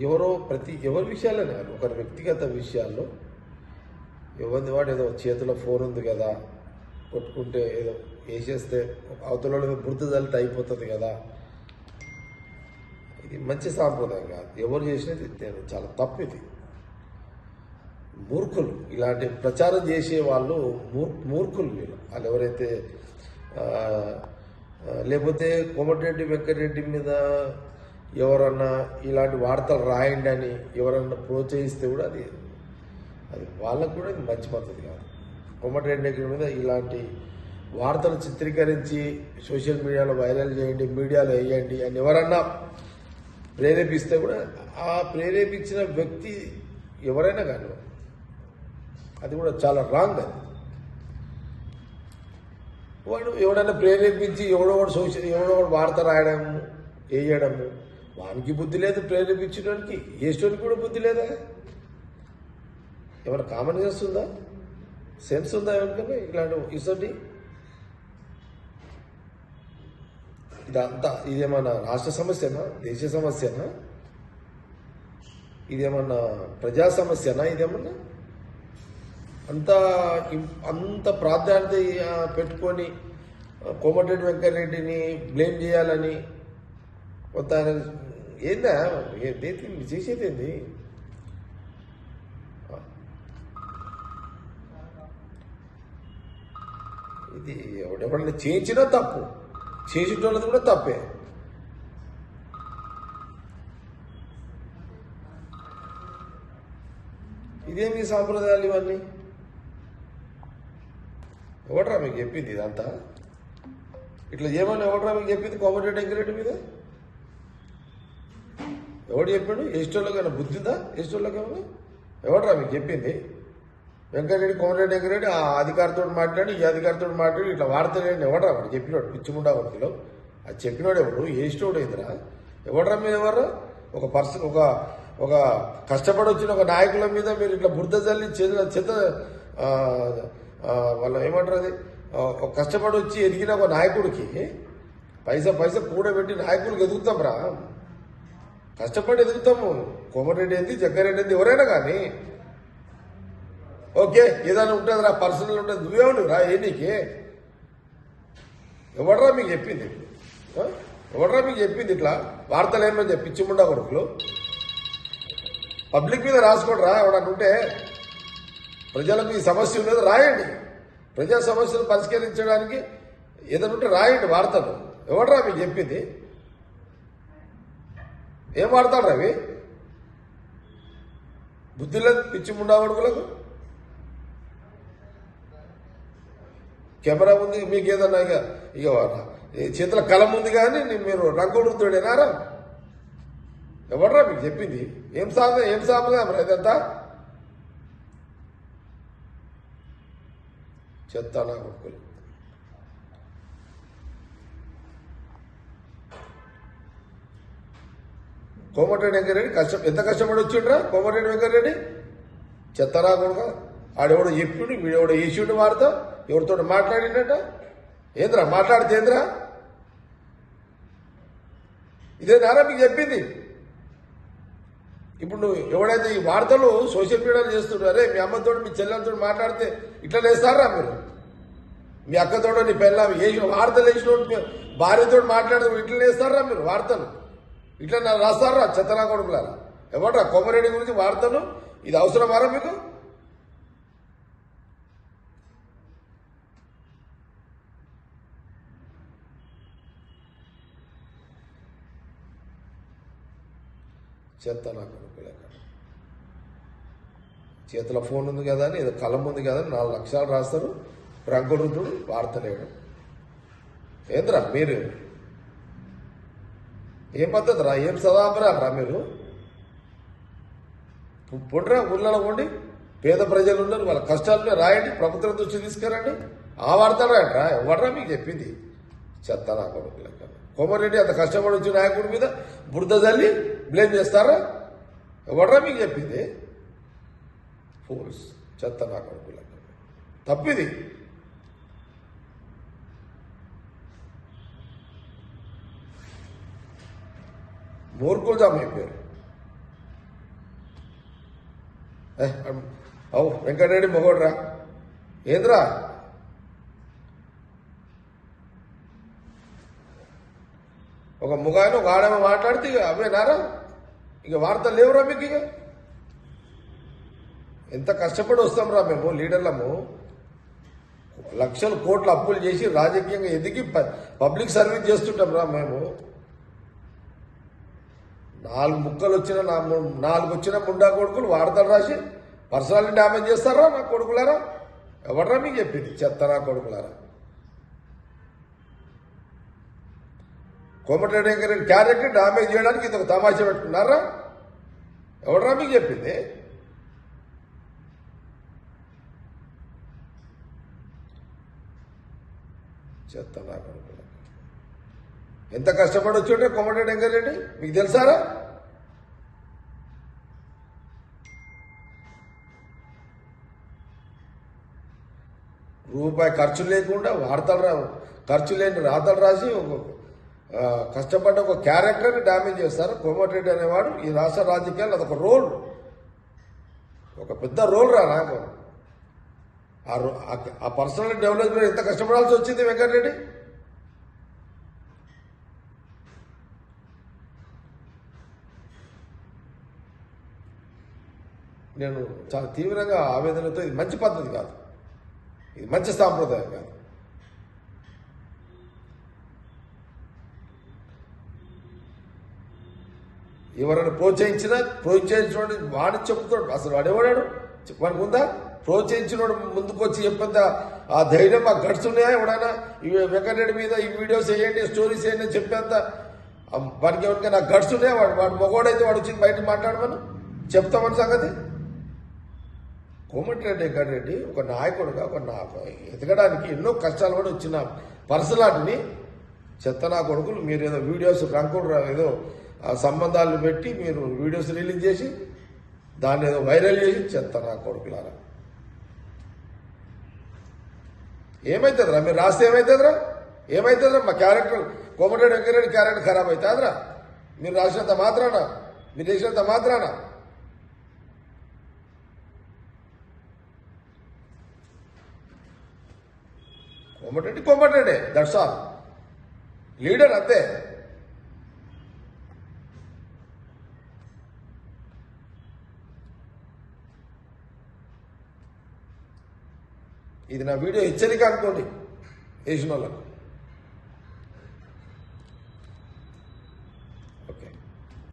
ఎవరో ప్రతి ఎవరి విషయాలనే కాదు ఒకరి వ్యక్తిగత విషయాల్లో ఎవరిది వాడు ఏదో చేతిలో ఫోన్ ఉంది కదా కొట్టుకుంటే ఏదో వేసేస్తే అవతల బురద జల్లితే అయిపోతుంది కదా. ఇది మంచి సాంప్రదాయం కాదు. ఎవరు చేసినది చాలా తప్పు ఇది. మూర్ఖులు. ఇలాంటి ప్రచారం చేసే వాళ్ళు మూర్ మూర్ఖులు వీళ్ళు. వాళ్ళు ఎవరైతే లేకపోతే కోమటిరెడ్డి వెంకటరెడ్డి మీద ఎవరన్నా ఇలాంటి వార్తలు రాయండి అని ఎవరన్నా ప్రోత్సహిస్తే కూడా అది అది వాళ్ళకు కూడా ఇది మంచి పద్ధతి కాదు. కోమటిరెడ్డి మీద ఇలాంటి వార్తలు చిత్రీకరించి సోషల్ మీడియాలో వైరల్ చేయండి మీడియాలో వేయండి అని ఎవరన్నా ప్రేరేపిస్తే కూడా ఆ ప్రేరేపించిన వ్యక్తి ఎవరైనా కానీ అది కూడా చాలా రాంగ్ అది. వాడు ఎవడైనా ప్రేరేపించి ఎవడో ఒకటి సోషల్ ఎవడో ఒకటి వార్త రాయడము వేయడము వానికి బుద్ధి లేదు ప్రేరేపించడానికి వేసేవానికి కూడా బుద్ధి లేదా? ఏమైనా కామన్ సెన్స్ ఉందా? సెన్స్ ఉందా ఎవరికైనా ఇలాంటి ఇసండి ఇదంతా ఇదేమన్నా రాష్ట్ర సమస్యనా? దేశ సమస్యనా? ఇదేమన్నా ప్రజా సమస్యనా ఇదేమన్నా? అంత అంత ప్రాధాన్యత పెట్టుకొని ఆ, కోమటిరెడ్డి వెంకటరెడ్డిని బ్లేమ్ చేయాలని ఆయన ఏందా? ఏ- చేసేది ఏంది? ఇది ఎవడెవడన్నా చేయించినా తప్పు. చేసేటోళ్ళది కూడా తప్పే. ఇదేమి సాంప్రదాయాలు ఇవన్నీ? ఎవడరా మీకు చెప్పింది ఇదంతా? ఇట్లా ఏమన్నా ఎవడరా మీకు చెప్పింది? కోమటిరెడ్డి వెంకరెడ్డి మీద? ఎవడు చెప్పాడు? ఎస్టోళ్ళకైనా బుద్ధి ఉందా ఎస్టోళ్ళకేమో ఎవడరా మీకు చెప్పింది? వెంకటరెడ్డి కోమరెడ్డి వెంకరెడ్డి ఆ అధికారితో మాట్లాడి ఈ అధికారితో మాట్లాడి ఇట్లా వాడతలేండి. ఎవడరా వాడు చెప్పినాడు? పిచ్చిముండా వర్తిలో అది చెప్పినాడు ఎవడు? ఏస్టోడు ఏందిరా ఎవడరా మీద ఎవరు? ఒక పర్సన్ ఒక ఒక కష్టపడి వచ్చిన ఒక నాయకుల మీద మీరు ఇట్లా బురద జల్లి చేతుల చేత వాళ్ళ ఏమంటారు అది? ఒక కష్టపడి వచ్చి ఎదిగిన ఒక నాయకుడికి పైసా పైసా కూడబెట్టి నాయకులకు ఎదుగుతాం రా. కష్టపడి ఎదుగుతాము. కోమటిరెడ్డి ఏంది జగ్గారెడ్డి ఏంది ఎవరైనా కానీ. ఓకే ఏదైనా ఉంటుంది రా పర్సనల్ ఉంటుంది నువ్వేమను రా ఏ నీకే. ఎవడరా మీకు చెప్పింది? ఎవడరా మీకు చెప్పింది ఇట్లా? వార్తలు ఏమని చెప్పి పిచ్చిముండా కొడుకులు? పబ్లిక్ మీద రాసుకోడరా ఎవడన్నా ఉంటే. ప్రజలకు ఈ సమస్య ఉన్నది రాయండి. ప్రజా సమస్యలు పరిష్కరించడానికి ఏదైనా ఉంటే రాయండి వార్తలు. ఎవడరా మీకు చెప్పింది? ఏం వాడతాడు రవి? బుద్ధి లేదు పిచ్చి ముండా కొడుకులకు కెమెరా ఉంది మీకు ఏదన్నా ఇక ఇక చేతిలో చేతుల కలం ఉంది కానీ నేను మీరు రంగుడుతోడేనారా ఎవడరా మీకు చెప్పింది? ఏం సాగు ఏం సాగుగా ఇదంతా చెత్త నా కొడుకులు. కోమటిరెడ్డి వెంకరెడ్డి కష్టం ఎంత కష్టపడి వచ్చిండ్రా? కోమటిరెడ్డి వెంకరెడ్డి చెత్తరా కొడుక. ఆడెవడో చెప్పిండు వీడెవడో వేసిండు వార్త. ఎవరితో మాట్లాడిండట? ఏంద్రా మాట్లాడితే ఏంద్రా? ఇదే నారా మీకు చెప్పింది. ఇప్పుడు నువ్వు ఎవడైతే ఈ వార్తలు సోషల్ మీడియాలో చేస్తుండ్రు అరే మీ అమ్మతో మీ చెల్లెలతో మాట్లాడితే ఇట్లా లేస్తారా మీరు? మీ అక్కతోడో నీ పెళ్ళ వేసిన వార్తలు వేసిన భార్యతో మాట్లాడితే ఇట్లా లేస్తారా మీరు వార్తలు? ఇట్లా నా రాస్తారా? చెత్తనా కొడుకులారా? ఎవడరా? కొమ్మరెడ్డి గురించి వార్తను ఇది అవసరమారా మీకు? చెత్తనా కొడుకులు ఎక్కడ చేతిలో ఫోన్ ఉంది కదా అని ఏదో కలం ఉంది కదా అని నాలుగు లక్షలు రాస్తారు. రంగురుద్రుడు వార్తలేడు ఏంద్రా మీరు? ఏం పద్ధతి రా ఏం సదాపరా రా మీరు? పొండ్రా ఊళ్ళలో ఉండి పేద ప్రజలు ఉన్నారు వాళ్ళ కష్టాలు రాయండి ప్రభుత్వం దృష్టి తీసుకురండి. ఆ వార్తలు రాయండి ఎవడరా మీకు చెప్పింది? చెత్త నా కొడుకు లెక్క? కోమరెడ్డి అంత కష్టపడి వచ్చిన నాయకుడి మీద బురద జల్లి బ్లేమ్ చేస్తారా? ఎవడరా మీకు చెప్పింది? ఫోల్స్ చెత్త నా కొడుకు లెక్క? తప్పిది. మూర్ఖులు జమ అయిపోయారు ఏ, అవు వెంకటరెడ్డి మొగోడ్రా. ఏంద్రా? ఒక ముగాయన ఒక ఆడమ మాట్లాడితే ఇక అవేనారా ఇక వార్తలు లేవురా మీకు ఇక? ఎంత కష్టపడి వస్తాం రా మేము లీడర్లము. లక్షలు కోట్ల అప్పులు చేసి రాజకీయంగా ఎదిగి పబ్లిక్ సర్వీస్ చేస్తుంటాం రా మేము. నాలుగు ముక్కలు వచ్చిన నా నాలుగు వచ్చిన ముండా కొడుకులు వాడతాడు రాసి పర్సనల్ని డ్యామేజ్ చేస్తారా నా కొడుకులారా? ఎవడరా మీకు చెప్పింది? చెత్త నా కొడుకులారా? కోమటిరెడ్డి వెంకరెడ్డి క్యారెక్టర్ డ్యామేజ్ చేయడానికి ఇది ఒక తమాషా పెట్టుకున్నారా? ఎవడరా మీకు చెప్పింది? చెత్త నా కొడుకు. ఎంత కష్టపడి వచ్చి కోమటిరెడ్డి వెంకరెడ్డి మీకు తెలుసారా? రూపాయి ఖర్చు లేకుండా వార్తలు రా ఖర్చు లేని రాతలు రాసి ఒక కష్టపడ్డ ఒక క్యారెక్టర్ని డ్యామేజ్ చేస్తారు. కోమటిరెడ్డి అనేవాడు ఈ రాష్ట్ర రాజకీయాల్లో అదొక రోల్. ఒక పెద్ద రోల్ రా నాకు. ఆ రో- ఆ- ఆ పర్సనల్ డెవలప్మెంట్ ఎంత కష్టపడాల్సి వచ్చింది వెంకటరెడ్డి? నేను చాలా తీవ్రంగా ఆవేదనతో ఇది మంచి పద్ధతి కాదు. ఇది మంచి సాంప్రదాయం కాదు. ఎవరైనా ప్రోత్సహించినా ప్రోత్సహించిన వాడి చెప్తాడు అసలు వాడేవాడాడు వాడికి ఉందా? ప్రోత్సహించినోడు ముందుకు వచ్చి చెప్పేంత ఆ ధైర్యం ఆ గట్స్ ఉన్నాయా ఎవడైనా? ఈ వెంకటరెడ్డి మీద ఈ వీడియోస్ వేయండి స్టోరీస్ వేయండి చెప్పేంత వాడికి ఎవరికైనా గట్స్ ఉన్నాయా? వాడు వాడు మగవాడైతే వాడు వచ్చి బయట మాట్లాడమను. చెప్తామని సంగతి? కోమటిరెడ్డి వెంకటరెడ్డి ఒక నాయకుడుగా ఒక నా ఎదగడానికి ఎన్నో కష్టాలు కూడా వచ్చిన పర్సలాటిని చెత్త నా కొడుకులు మీరు ఏదో వీడియోస్ రంకుడు ఏదో సంబంధాలు పెట్టి మీరు వీడియోస్ రిలీజ్ చేసి దాన్ని ఏదో వైరల్ చేసి చెత్త నా కొడుకులారా. ఏమవుతుందిరా మీరు రాస్తే ఏమవుతుందిరా ఏమవుతుందిరా మా క్యారెక్టర్ కోమటిరెడ్డి వెంకటరెడ్డి క్యారెక్టర్ ఖరాబ్ అవుతుందిరా. మీరు రాసినంత మాత్రానా మీరు చేసినంత మాత్రానా. Komatireddy Komatireddy that's all leader అంతే. ఇది నా వీడియో హెచ్చరిక అనుకోండి వేసిన వాళ్ళకు